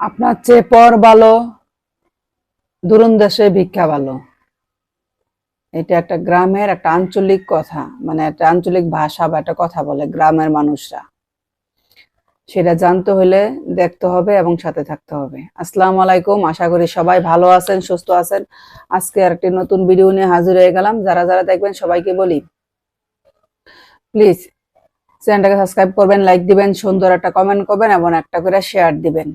আপনার চেয়ে পর ভালো দূরন দেশে ভিক্ষা ভালো। এটা একটা গ্রামের একটা আঞ্চলিক কথা মানে একটা আঞ্চলিক ভাষা বা একটা কথা বলে গ্রামের মানুষরা। সেটা জানতে হলে দেখতে হবে এবং সাথে থাকতে হবে। আসসালামু আলাইকুম, আশা করি সবাই ভালো আছেন, সুস্থ আছেন। আজকে আরেকটি নতুন ভিডিও নিয়ে হাজির হয়ে গেলাম। যারা যারা দেখবেন, সবাইকে বলি প্লিজ চ্যানেলটাকে সাবস্ক্রাইব করবেন লাইক দিবেন, সুন্দর একটা কমেন্ট করবেন এবং একটা করে শেয়ার দিবেন।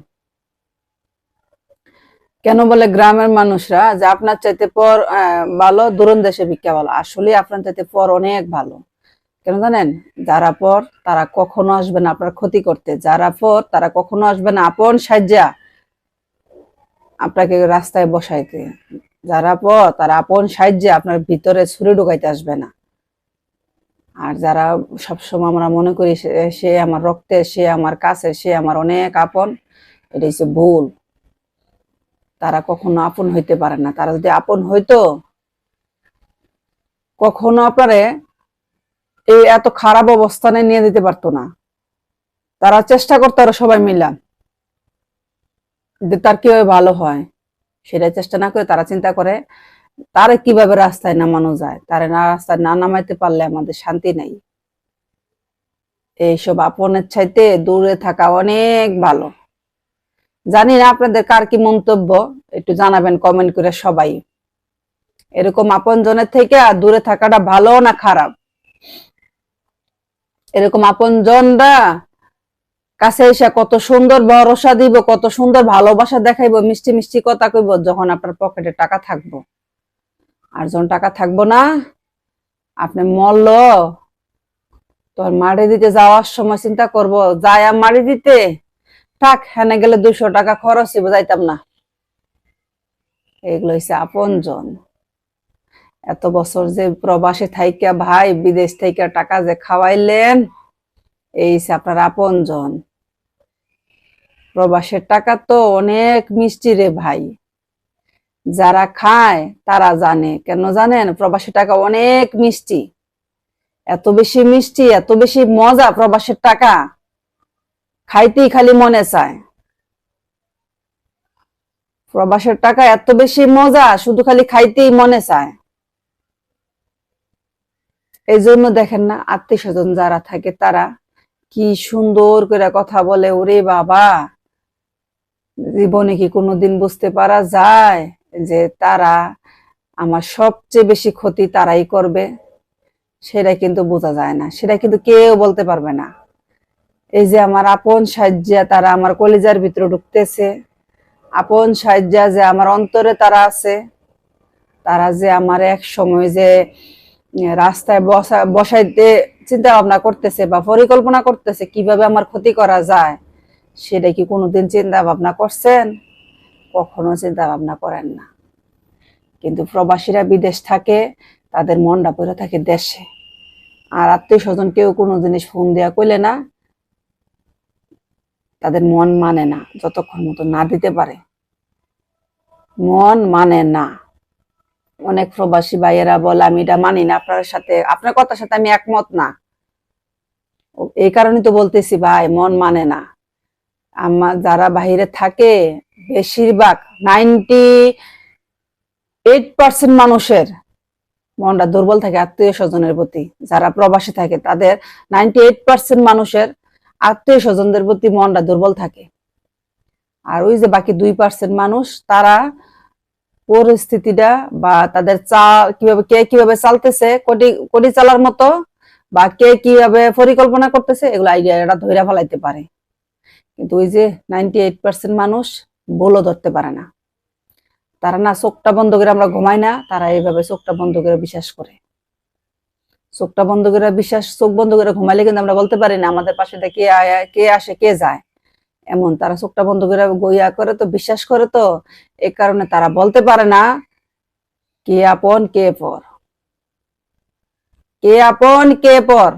কেন বলে গ্রামের মানুষরা যে আপনার চাইতে পর ভালো দূরন দেশে ভিক্ষা ভালো। আসলে আপনার চাইতে পর অনেক ভালো। কেন জানেন? যারা পর, তারা কখনো আসবে না আপনার ক্ষতি করতে। যারা পর, তারা কখনো আসবে না আপন সাহায্যা আপনাকে রাস্তায় বসাইতে। যারা পর, তারা আপন সাহায্যে আপনার ভিতরে ছুরি ঢুকাইতে আসবে না। আর যারা সবসময় আমরা মনে করি সে আমার রক্তে, সে আমার কাছে, সে আমার অনেক আপন এটা হচ্ছে ভুল। তারা কখনো আপন হইতে পারে না। তারা যদি আপন হইতো, কখনো আপনারে এই এত খারাপ অবস্থানে নিয়ে দিতে পারতো না। তারা চেষ্টা করতো আরও সবাই মিলা যে তার কীভাবে ভালো হয়। সেটা চেষ্টা না করে তারা চিন্তা করে, তারে কীভাবে রাস্তায় নামানো যায়? তারে না রাস্তায় না নামাইতে পারলে আমাদের শান্তি নেই। এইসব আপনের চাইতে দূরে থাকা অনেক ভালো। জানি না আপনাদের কার কি মন্তব্য, একটু জানাবেন কমেন্ট করে সবাই। এরকম আপন জনের থেকে আর দূরে থাকাটা ভালো না খারাপ? এরকম আপন জনরা কাছে এসে কত সুন্দর ভরসা দিব, কত সুন্দর ভালোবাসা দেখাইবো, মিষ্টি মিষ্টি কথা কইব, যখন আপনার পকেটে টাকা থাকব। আর যখন টাকা থাকব না, আপনি মরল, তোর মারি দিতে যাওয়ার সময় চিন্তা করব, যায় মারি দিতে? থাক হেনে গেলে দুশো টাকা খরচ হইব, যাইতাম না। এগুলো হচ্ছে আপনজন। এত বছর যে প্রবাসে থাইকা ভাই, বিদেশ থেকে টাকা যে খাওয়াইলেন, এই আপনার আপনজন। প্রবাসের টাকা তো অনেক মিষ্টি রে ভাই। যারা খায়, তারা জানে। কেন জানেন? প্রবাসের টাকা অনেক মিষ্টি। এত বেশি মিষ্টি, এত বেশি মজা প্রবাসের টাকা। খাইতেই খালি মনে চায়। প্রবাসের টাকা এত বেশি মজা, শুধু খালি খাইতেই মনে চায়। এই জন্য দেখেন না আত্মীয় স্বজন যারা থাকে তারা কি সুন্দর করে কথা বলে, ওরে বাবা, জীবনে কি কোনোদিন বুঝতে পারা যায় যে তারা আমার সবচেয়ে বেশি ক্ষতি তারাই করবে? সেটা কিন্তু বোঝা যায় না সেটা কিন্তু কেউ বলতে পারবে না। এই যে আমার আপন সাহায্যা তারা আমার কলেজার ভিতরে ঢুকতেছে। আপন সাহায্যা যে আমার অন্তরে তারা আছে, তারা যে আমার এক সময় যে রাস্তায় বসা, বসাইতে চিন্তা ভাবনা করতেছে বা পরিকল্পনা করতেছে কীভাবে আমার ক্ষতি করা যায়, সেটা কি কোনোদিন চিন্তা ভাবনা করছেন? কখনো চিন্তা ভাবনা করেন না। কিন্তু প্রবাসীরা বিদেশ থাকে, তাদের মনটা পড়ে থাকে দেশে। আর আত্মীয় স্বজন কেউ কোনো জিনিস ফোন দেয়া কইলে না তাদের মন মানে না, যতক্ষণ মতো না দিতে পারে। মন মানে না। অনেক প্রবাসী ভাইয়েরা বলে, আমি এটা মানি না, আপনার সাথে, আপনার কথার সাথে আমি একমত না। এই কারণে তো বলতেছি, ভাই, মন মানে না। আমার যারা বাহিরে থাকে, বেশিরভাগ নাইনটি এইট পার্সেন্ট মানুষের মনটা দুর্বল থাকে আত্মীয় স্বজনের প্রতি। যারা প্রবাসী থাকে, তাদের নাইনটি এইট পার্সেন্ট মানুষের আত্মীয় স্বজনদের প্রতি মনটা দুর্বল থাকে। আর ওই যে বাকি দুই পার্সেন্ট মানুষ, তারা পরিস্থিতিটা বা তাদের চা কীভাবে, কে কীভাবে চালতেছে, কোটি কোটি চালার মতো বা কে কীভাবে পরিকল্পনা করতেছে, এগুলো আইডিয়াটা ধইরা ফেলাইতে পারে। কিন্তু ওই যে নাইনটি এইট পার্সেন্ট মানুষ বলও ধরতে পারে না। তারা না চোখটা বন্ধ করে আমরা ঘুমাই না, তারা এইভাবে চোখটা বন্ধ করে বিশ্বাস করে। চোখটা বন্ধ করে বিশ্বাস, চোখ বন্ধ করে ঘুমাইলে কিন্তু আমরা বলতে পারি না, আমাদের পাশে কে আয়, কে আসে, কে যায়। এমন তারা চোখটা বন্ধ করে গইয়া করে তো, বিশ্বাস করে তো। এই কারণে তারা বলতে পারে না, কে আপন, কে পর। কে আপন, কে পর।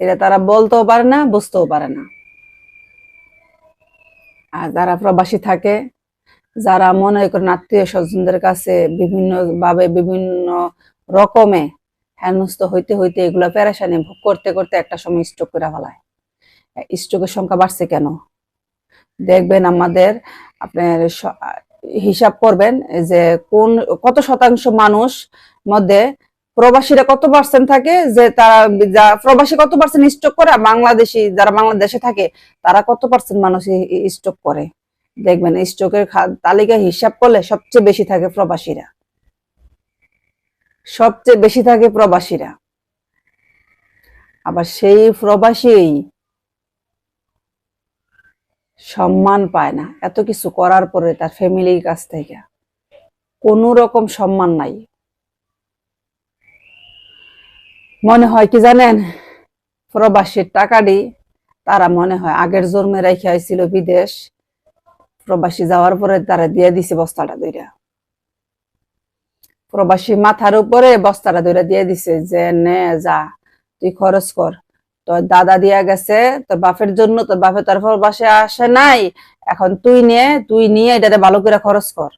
এটা তারা বলতেও পারে না, বুঝতেও পারে না। আর যারা প্রবাসী থাকে, যারা মনে করেন আত্মীয় স্বজনদের কাছে বিভিন্ন ভাবে বিভিন্ন রকমে হেনস্থ হইতে হইতে এগুলো পেরেশানি ভোগ করতে করতে একটা সময় স্ট্রোক করে ফেলায়। স্ট্রোকের সংখ্যা বাড়ছে কেন? দেখবেন আমাদের আপনার হিসাব করবেন যে কোন, কত শতাংশ মানুষ মধ্যে প্রবাসীরা কত পার্সেন্ট থাকে? যে তারা, যা- প্রবাসী কত পার্সেন্ট স্টক করে? বাংলাদেশি যারা বাংলাদেশে থাকে, তারা কত পার্সেন্ট মানুষ স্টক করে? দেখবেন স্টকের তালিকা হিসাব করলে সবচেয়ে বেশি থাকে প্রবাসীরা। সবচেয়ে বেশি থাকে প্রবাসীরা। আবার সেই প্রবাসী সম্মান পায় না। এত কিছু করার পরে তার ফ্যামিলির কাছ থেকে কোন রকম সম্মান নাই। মনে হয় কি জানেন? প্রবাসীর টাকাটি তারা মনে হয় আগের জন্মে রেখে আইছিল বিদেশ। প্রবাসী যাওয়ার পরে তারা দিয়ে দিছে বস্তাটা দইরা প্রবাসী মাথার উপরে বস্তাটা দইরা দিয়ে দিছে যে, নে, যা, তুই খরচ কর। তোর দাদা দিয়া গেছে, তোর বাপের জন্য, তোর বাপের তোর প্রবাসে আসে নাই। এখন তুই নিয়ে তুই নিয়ে এটাতে ভালো করে খরচ কর।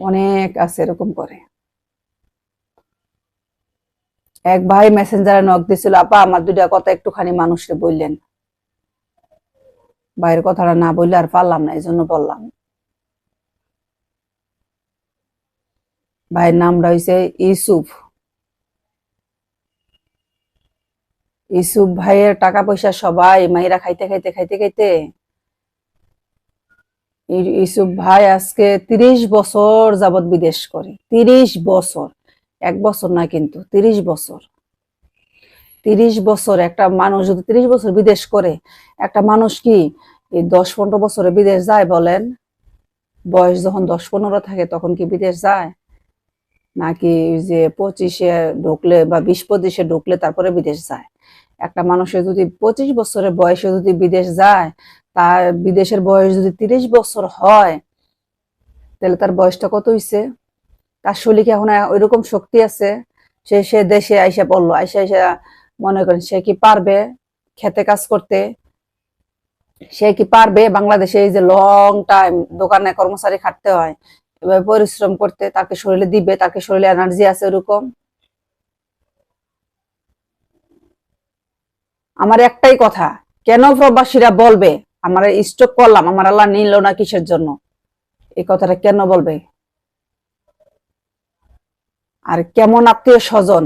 অনেক আছে এরকম করে। এক ভাই মেসেঞ্জারে নক দিছিল, আপা, আমার দুইটা কথা একটুখানি মানুষকে বললেন। ভাইয়ের কথাটা না বললে আর পারলাম না এই জন্য বললাম। ভাইয়ের নামটা হইছে ইউসুফ। ইউসুফ ভাইয়ের টাকা পয়সা সবাই মাইরা খাইতে খাইতে খাইতে খাইতে। ইউসুফ ভাই আজকে তিরিশ বছর যাবত বিদেশ করে। তিরিশ বছর। এক বছর না কিন্তু, তিরিশ বছর। তিরিশ বছর একটা মানুষ যদি তিরিশ বছর বিদেশ করে, একটা মানুষ কি দশ পনেরো বছরে বিদেশ যায় বলেন? বয়স যখন দশ পনেরো থাকে তখন কি বিদেশ যায়? নাকি যে পঁচিশে ঢুকলে বা বিশ পঁচিশে ঢুকলে তারপরে বিদেশ যায়? একটা মানুষের যদি পঁচিশ বছরের বয়সে যদি বিদেশ যায়, তার বিদেশের বয়স যদি তিরিশ বছর হয়, তাহলে তার বয়সটা কত হইছে? তার শরীরে কি এখন ওইরকম শক্তি আছে? সে সে দেশে আইসা পড়ল, আইসা আইসা মনে করেন সে কি পারবে খেতে কাজ করতে? সে কি পারবে? বাংলাদেশে এই যে লং টাইম দোকানে কর্মচারী খাটতে হয় এভাবে পরিশ্রম করতে, তাকে শরীরে দিবে, তাকে শরীরে এনার্জি আছে ওরকম। আমার একটাই কথা, কেন প্রবাসীরা বলবে, আমার স্টক করলাম, আমার আল্লাহ নিল না কিসের জন্য? এই কথাটা কেন বলবে? আর কেমন আত্মীয় স্বজন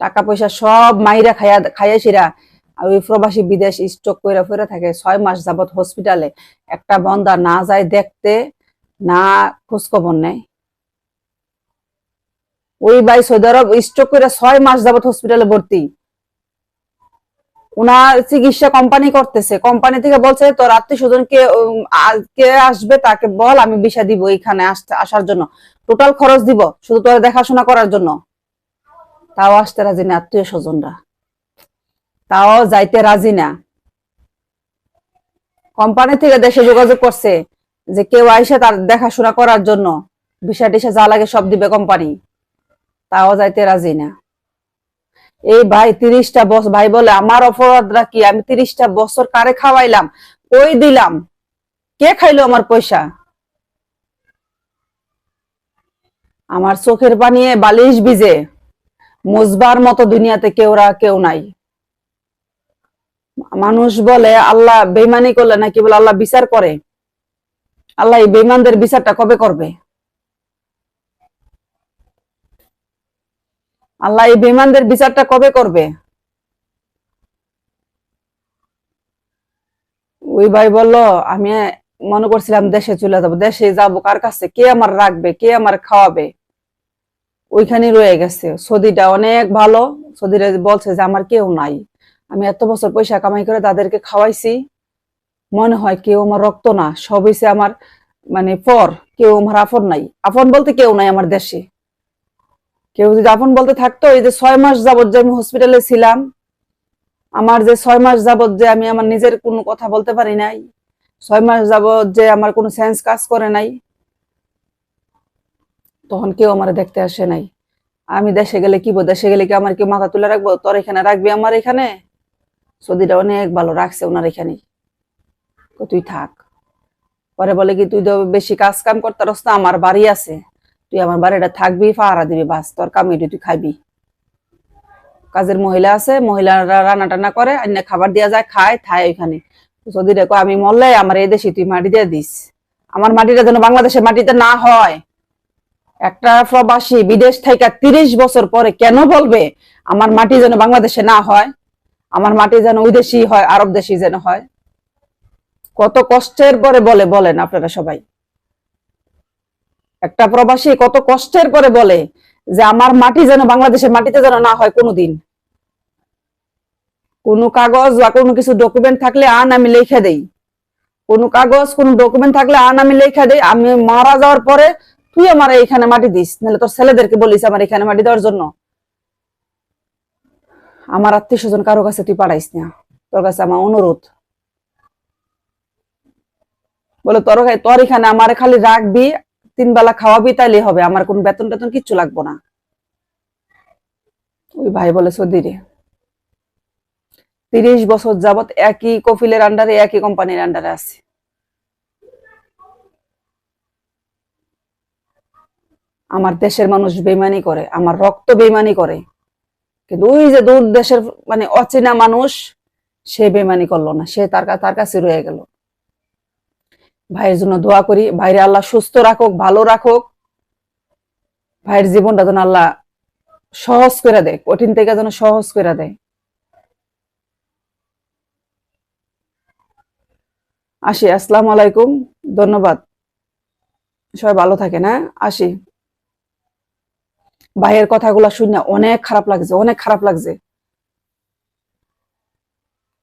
টাকা পয়সা সব মাইরা খাইয়া খাইয়াছিরা আর ওই প্রবাসী বিদেশ স্টক করে ফিরে থাকে, ছয় মাস যাবত হসপিটালে একটা বন্দা না যায় দেখতে না খোঁজখবর নেয় ওই ভাই সৌদি আরব স্টক করে ছয় মাস যাবত হসপিটালে ভর্তি। উনার চিকিৎসা কোম্পানি করতেছে। কোম্পানি থেকে বলছে, তোর আত্মীয় স্বজন কে কে আসবে তাকে বল, আমি বিষা দিব এখানে আসার জন্য। টোটাল খরচ দিব, শুধু তোর দেখাশোনা করার জন্য। তাও আসতে রাজি না আত্মীয় স্বজনরা। তাও যাইতে রাজি না। কোম্পানি থেকে দেশে যোগাযোগ করছে। যে কেউ আইসে তার দেখাশোনা করার জন্য বিষা টিসা যা লাগে সব দিবে কোম্পানি তাও যাইতে রাজি না। এই ভাই তিরিশটা বছর ভাই বলে, আমার অপরাধরা কি? আমি তিরিশটা বছর কারে খাওয়াইলাম? কই দিলাম? কে খাইলো আমার পয়সা? আমার চোখের পানিয়ে বালিশ ভিজে, মুজবার মতো দুনিয়াতে কেউরা কেউ নাই। মানুষ বলে, আল্লাহ বেমানি করলে নাকি বলে আল্লাহ বিচার করে? আল্লাহ এই বেমানদের বিচারটা কবে করবে? আল্লাহ এই বেমানদের বিচারটা কবে করবে? ওই ভাই বলল, আমি মনে করছিলাম দেশে চলে যাব, দেশে যাব কার কাছে? কে আমার রাখবে? কে আমার খাওয়াবে? ওইখানে রয়ে গেছে। সৌদিটা অনেক ভালো। সৌদিরা বলছে যে, আমার কেউ নাই। আমি এত বছর পয়সা কামাই করে তাদেরকে খাওয়াইছি। মনে হয় কেউ আমার রক্ত না, সব হইছে আমার মানে পর, কেউ আমার আপন নাই। আপন বলতে কেউ নাই আমার দেশে। কেউ যদি আপন বলতে থাকতো, এই যে ছয় মাস যাবত যে আমি হসপিটালে ছিলাম, আমার যে ছয় মাস যাবত যে আমি আমার নিজের কোনো কথা বলতে পারি নাই, ছয় মাস যাবত যে আমার কোনো সেন্স কাজ করে নাই, তখন কেউ আমার দেখতে আসে নাই। আমি দেশে গেলে কি দেশে গেলে কি আমার কেউ মাথা তুলে রাখব? তোর এখানে রাখবি আমার এখানে? সৌদিটা অনেক ভালো রাখছে ওনার এখানে তো তুই থাক। পরে বলে কি, তুই তো বেশি কাজ কাম করতে না, আমার বাড়ি আছে। তুই আমার বাড়িটা থাকবি, পাহারা দিবি, বাস, তোর কামিয়ে তুই খাবি কাজের মহিলা আছে, মহিলারা রান্না টান্না করে অন্য খাবার দেওয়া যায়, খায় খায় ওইখানে। যদি রেখো আমি মরলে, আমার এই দেশে তুই মাটি দিয়ে দিস। আমার মাটিটা যেন বাংলাদেশের মাটিতে না হয়। একটা প্রবাসী বিদেশ থেকে তিরিশ বছর পরে কেন বলবে, আমার মাটি যেন বাংলাদেশে না হয়? আমার মাটি যেন ওই দেশই হয়, আরব দেশি যেন হয়? কত কষ্টের পরে বলে, বলেন আপনারা সবাই। একটা প্রবাসী কত কষ্টের পরে বলে যে, আমার মাটি যেন বাংলাদেশের মাটিতে যেন না হয় কোনোদিন। কোনো কাগজ বা কোনো কিছু ডকুমেন্ট থাকলে আন আমি লিখে দেই। কোনো কাগজ, কোনো ডকুমেন্ট থাকলে আন আমি লিখে দেই। আমি মারা যাওয়ার পরে তুই আমার এইখানে মাটি দিস, নাহলে তোর ছেলেদেরকে বলিস আমার এখানে মাটি দেওয়ার জন্য। আমার আত্মীয় স্বজন কারও কাছে তুই পাঠাইস না। তোর কাছে আমার অনুরোধ। বলে, তোর তোর এখানে আমার খালি রাখবি, তিন বেলা খাওয়াবি তাইলে হবে, আমার কোন বেতন টেতন কিচ্ছু লাগবো না। ওই ভাই বলে সৌদি রে তিরিশ বছর যাবত একই কফিলের আন্ডারে একই কোম্পানির আন্ডারে আছে। আমার দেশের মানুষ বেমানি করে, আমার রক্ত বেমানি করে, কিন্তু ওই যে দূর দেশের মানে অচেনা মানুষ, সে বেমানি করল না, সে তার তার কাছে রয়ে গেল। ভাইয়ের জন্য দোয়া করি। ভাইরে আল্লাহ সুস্থ রাখুক, ভালো রাখুক। ভাইয়ের জীবনটা যেন আল্লাহ সহজ করে দেয়, কঠিন থেকে যেন সহজ করে দেয়। আসি, আসসালামু আলাইকুম। ধন্যবাদ। সবাই ভালো থাকেন হ্যাঁ? আসি। ভাইয়ের কথাগুলো শুনে অনেক খারাপ লাগছে, অনেক খারাপ লাগছে।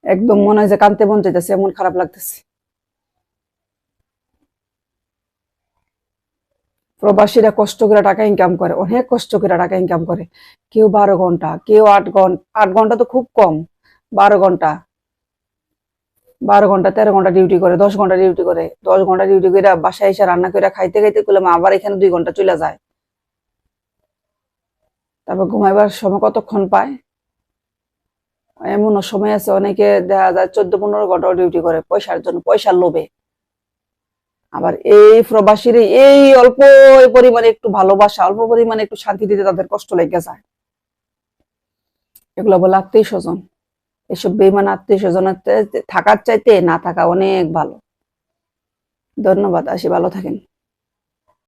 একদম মনে হয় যে কানতে মন চাইতেছে, এমন খারাপ লাগতেছে। প্রবাসীরা কষ্ট করে টাকা ইনকাম করে, অনেক কষ্ট করে টাকা ইনকাম করে। কেউ বারো ঘণ্টা, কেউ আট ঘণ্টা আট ঘণ্টা তো খুব কম। বারো ঘণ্টা। বারো ঘণ্টা, তেরো ঘণ্টা ডিউটি করে, দশ ঘণ্টা ডিউটি করে। দশ ঘণ্টা ডিউটি করে বাসায় এসে রান্না করে খাইতে খাইতে করলাম আবার এখানে দুই ঘণ্টা চলে যায়। তারপর ঘুমাইবার সময় কতক্ষণ পায়? এমনও সময় আছে, অনেকে দেখা যায় চোদ্দ পনেরো ঘণ্টা ডিউটি করে, পয়সার জন্য, পয়সার লোভে। আবার এই প্রবাসীর এই অল্প পরিমাণে একটু ভালোবাসা, অল্প পরিমাণে একটু শান্তি দিতে তাদের কষ্ট লেগে যায়। এগুলো বলে আত্মীয় স্বজন। এসব বেমান আত্মীয় স্বজনের থাকার চাইতে না থাকা অনেক ভালো। ধন্যবাদ, আসি ভালো থাকেন।